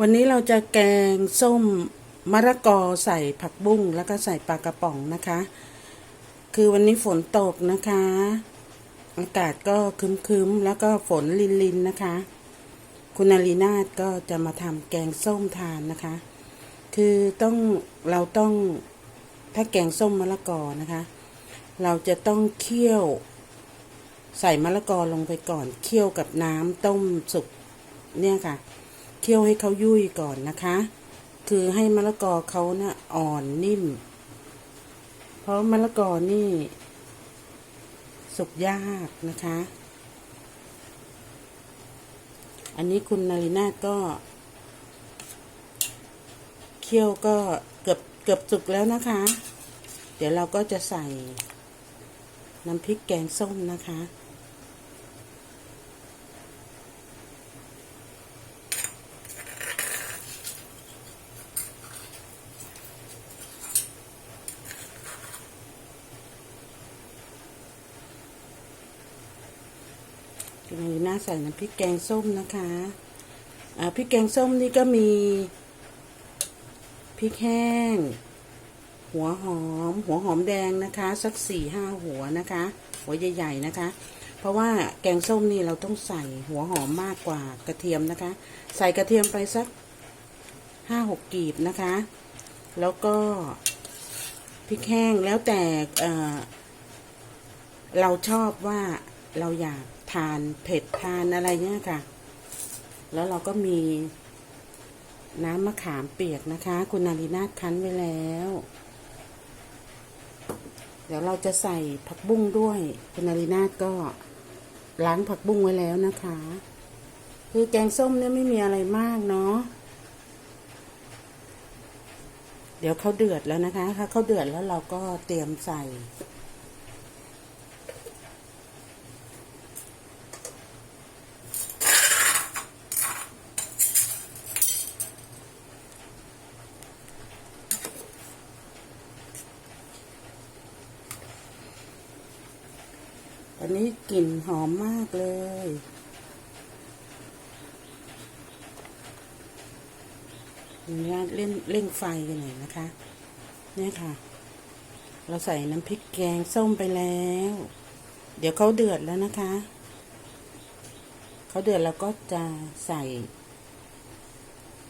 วันนี้เราจะแกงส้มมะละกอใส่ผักบุ้งแล้วก็ใส่ปลากระป๋องนะคะ คือวันนี้ฝนตกนะคะ อากาศก็คึมๆแล้วก็ฝนลินๆนะคะ คุณนารีนาก็จะมาทำแกงส้มทานนะคะ คือต้องเราต้องถ้าแกงส้มมะละกอนะคะ เราจะต้องเคี่ยว ใส่มะละกอลงไปก่อนเคี่ยวกับน้ำต้มสุกเนี่ยค่ะ เคี่ยวให้เขายุ่ยก่อนนะคะ คือให้มะละกอเขาเนะ่ะอ่อนนิ่ม เพราะมะละกอนี่ สุกยากนะคะ อันนี้คุณนารินาก็เคี่ยวก็เกือบเกือบสุกแล้วนะคะ เดี๋ยวเราก็จะใส่น้ำพริกแกงส้มนะคะ คุณนารินาใส่น้ำพริกแกงส้มนะคะพริกแกงส้มนี่ก็มีพริกแห้ง หัวหอม หัวหอมแดงนะคะ สักสี่ห้าหัวนะคะ หัวใหญ่ๆนะคะ เพราะว่าแกงส้มนี่เราต้องใส่หัวหอมมากกว่ากระเทียมนะคะ ใส่กระเทียมไปสักห้าหกกีบนะคะ แล้วก็พริกแห้งแล้วแต่เราชอบว่าเราอยาก ทานเผ็ดทานอะไรเนี่ยค่ะ แล้วเราก็มีน้ำมะขามเปียกนะคะ คุณนารีนาถคั้นไว้แล้ว เดี๋ยวเราจะใส่ผักบุ้งด้วย คุณนารีนาถก็ล้างผักบุ้งไว้แล้วนะคะ คือแกงส้มเนี่ยไม่มีอะไรมากเนาะเดี๋ยวเขาเดือดแล้วนะคะถ้าเขาเดือดแล้วเราก็เตรียมใส่ นนี้กลิ่นหอมมากเลยนี่เล่นเร่งไฟกันหน่อยนะคะ เนี่ยค่ะ เราใส่น้ำพริกแกงส้มไปแล้ว เดี๋ยวเขาเดือดแล้วนะคะ เขาเดือดเราก็จะใส่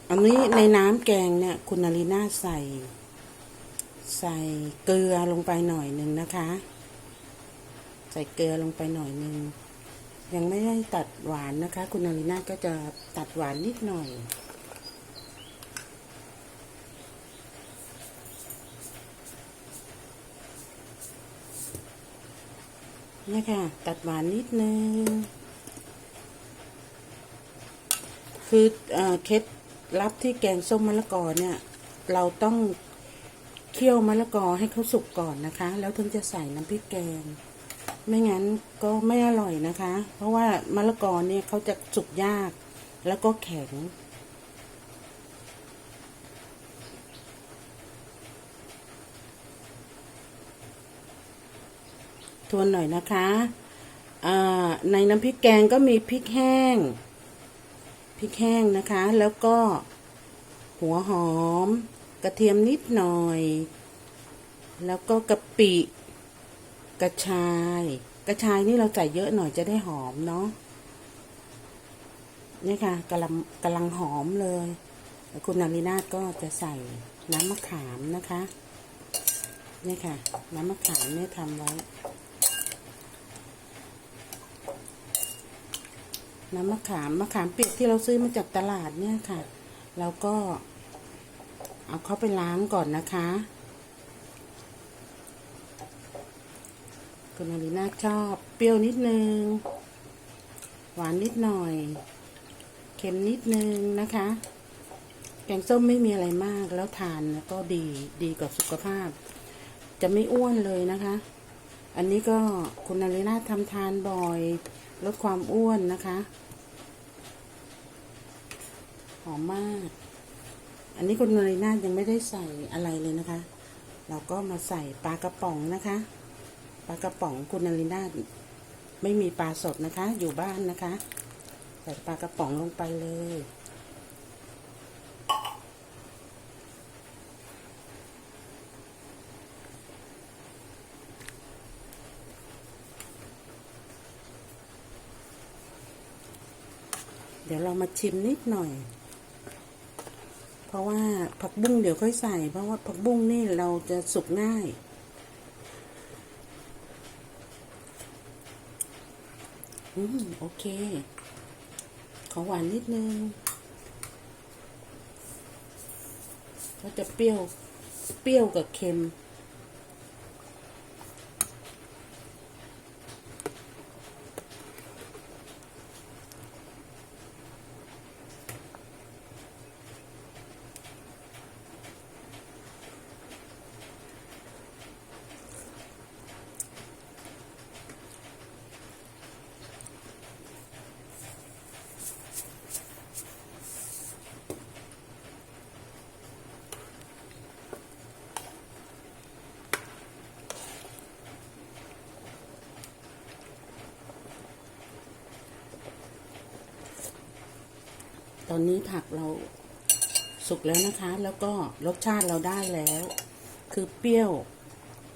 อันนี้ในน้ำแกงเนี่ยคุณนารีนาใส่ ใส่เกลือลงไปหน่อยหนึ่งนะคะ ใส่เกลือลงไปหน่อยหนึ่งยังไม่ได้ตัดหวานนะคะ คุณนาริน่าก็จะตัดหวานนิดหน่อย นี่ค่ะ ตัดหวานนิดนึง คืออเคล็ดลับที่แกงส้มมะละกอเนี่ย เราต้องเคี่ยวมะละกอให้เขาสุกก่อนนะคะ แล้วถึงจะใส่น้ำพริกแกง ไม่งั้นก็ไม่อร่อยนะคะ เพราะว่ามะละกอเนี่ยเขาจะสุกยาก แล้วก็แข็ง ทวนหน่อยนะคะในน้ำพริกแกงก็มีพริกแห้ง พริกแห้งนะคะ แล้วก็หัวหอม กระเทียมนิดหน่อย แล้วก็กะปิ กระชาย กระชายนี่เราใส่เยอะหน่อยจะได้หอมเนาะนี่ค่ะกำลังกำลังหอมเลย คุณนารีนาก็จะใส่น้ำมะขามนะคะนี่ค่ะ น้ำมะขามเนี่ยทำไว้ น้ำมะขามมะขามเปียกที่เราซื้อมาจากตลาดเนี่ยค่ะเราก็เอาเข้าไปล้างก่อนนะคะ คุณอารีนาชอบ เปรี้ยวนิดนึง หวานนิดหน่อย เค็มนิดนึงนะคะ แกงส้มไม่มีอะไรมากแล้วทานก็ดีดีกับสุขภาพ จะไม่อ้วนเลยนะคะ อันนี้ก็คุณอารีนาทำทานบ่อยลดความอ้วนนะคะ หอมมาก อันนี้คุณนารีนายังไม่ได้ใส่อะไรเลยนะคะ เราก็มาใส่ปลากระป๋องนะคะ ปลากระป๋องคุณนารินาไม่มีปลาสดนะคะ อยู่บ้านนะคะ ใส่ปลากระป๋องลงไปเลย เดี๋ยวเรามาชิมนิดหน่อยเพราะว่าผักบุ้งเดี๋ยวค่อยใส่ เพราะว่าผักบุ้งนี่เราจะสุกง่าย อืมโอเค ขอหวานนิดนึงก็จะเปรี้ยว เปรี้ยวกับเค็ม อนนี้ผักเราสุกแล้วนะคะ แล้วก็รสชาติเราได้แล้ว คือเปรี้ยว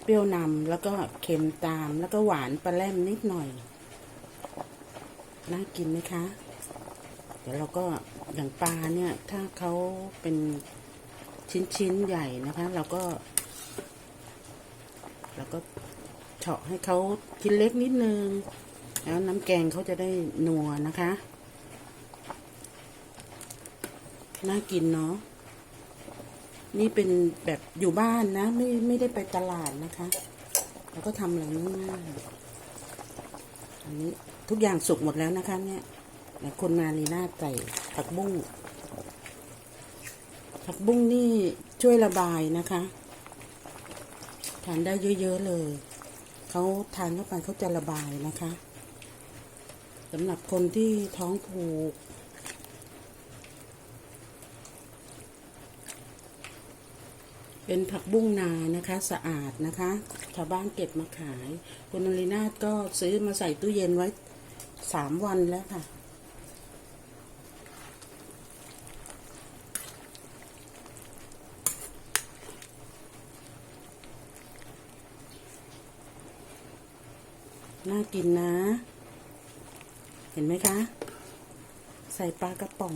เปรี้ยวนำแล้วก็เค็มตาม แล้วก็หวานปลาแรมนิดหน่อย น่ากินไหมคะ เดี๋ยวเราก็อย่างปลาเนี่ย ถ้าเขาเป็นชิ้นๆใหญ่นะคะ เราก็ เราก็เฉาะให้เขาชิ้นเล็กนิดนึง แล้วน้ำแกงเขาจะได้นัวนะคะ น่ากินเนาะ นี่เป็นแบบอยู่บ้านนะ ไม่ไม่ได้ไปตลาดนะคะ แล้วก็ทำอะไรง่ายๆอันนี้ทุกอย่างสุกหมดแล้วนะคะ เนี่ยแต่คนมาลีน่าใส่ผักบุ้ง ผักบุ้งนี่ช่วยระบายนะคะ ทานได้เยอะๆเลย เขาทานเข้าไปเขาจะระบายนะคะสำหรับคนที่ท้องผูก เป็นผักบุ้งนานะคะสะอาดนะคะชาวบ้านเก็บมาขายคุณนรินาถก็ซื้อมาใส่ตู้เย็นไว้สามวันแล้วค่ะ น่ากินนะ เห็นไหมคะ ใส่ปลากระป๋อง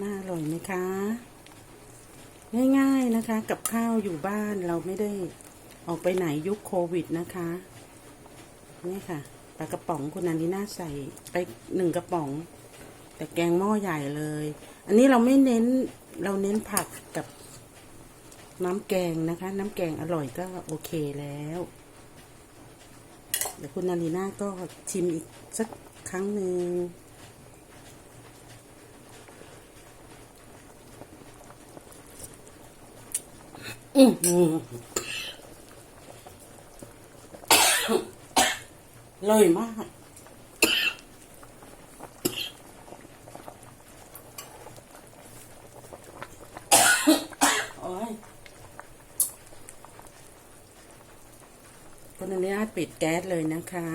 น่าอร่อยไหมคะ ง่าย ๆนะคะ กับข้าวอยู่บ้านเราไม่ได้ออกไปไหนยุคโควิดนะคะ นี่ค่ะปลากระป๋องคุณนันทิน่าใส่ไปหนึ่งกระป๋อง แต่แกงหม้อใหญ่เลย อันนี้เราไม่เน้นเราเน้นผักกับน้ำแกงนะคะ น้ำแกงอร่อยก็โอเคแล้วเดี๋ยวคุณนารีน่าก็ชิมอีกสักครั้งหนึ่ง อือหือเลยมาก โอ้ยคุณอนุญาตปิดแก๊สเลยนะคะ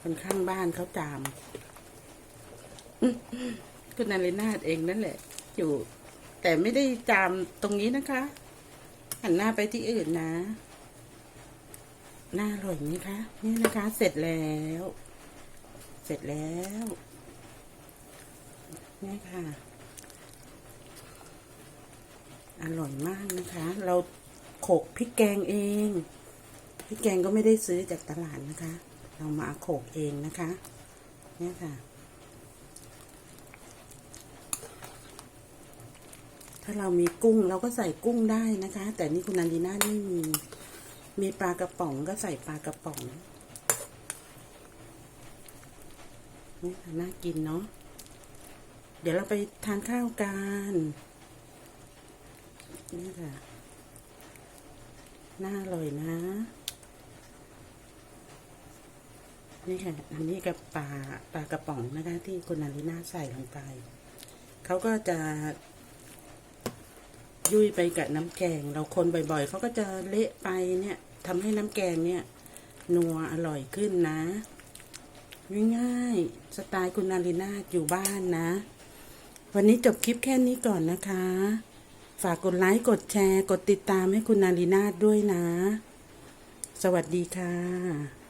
คนข้างบ้านเขาจามคุณนารินาเองนั่นแหละ อยู่ แต่ไม่ได้จามตรงนี้นะคะ หันหน้าไปที่อื่นนะ หน้าอร่อยไหมคะ นี่นะคะ เสร็จแล้ว เสร็จแล้วนี่ค่ะอร่อยมากนะคะ เราโขกพริกแกงเอง พริกแกงก็ไม่ได้ซื้อจากตลาดนะคะ เรามาโขกเองนะคะ เนี่ยค่ะ ถ้าเรามีกุ้งเราก็ใส่กุ้งได้นะคะ แต่นี่คุณนันดีน่าไม่มี มีปลากระป๋องก็ใส่ปลากระป๋องนี่ค่ะน่ากินเนาะ เดี๋ยวเราไปทานข้าวกัน นี่ค่ะ น่าอร่อยนะ นี่ค่ะ อันนี้กับปลาปลากระป๋องนะคะ ที่คุณนาริน่าใส่ลงไป เขาก็จะ ยุ่ยไปกับน้ำแกง เราคนบ่อยๆเขาก็จะเละไปเนี่ยทำให้น้ำแกงเนี่ยนัวอร่อยขึ้นนะง่ายๆสไตล์คุณนารินาอยู่บ้านนะ วันนี้จบคลิปแค่นี้ก่อนนะคะ ฝากกดไลค์กดแชร์ กดติดตามให้คุณนารินาด้วยนะ สวัสดีค่ะ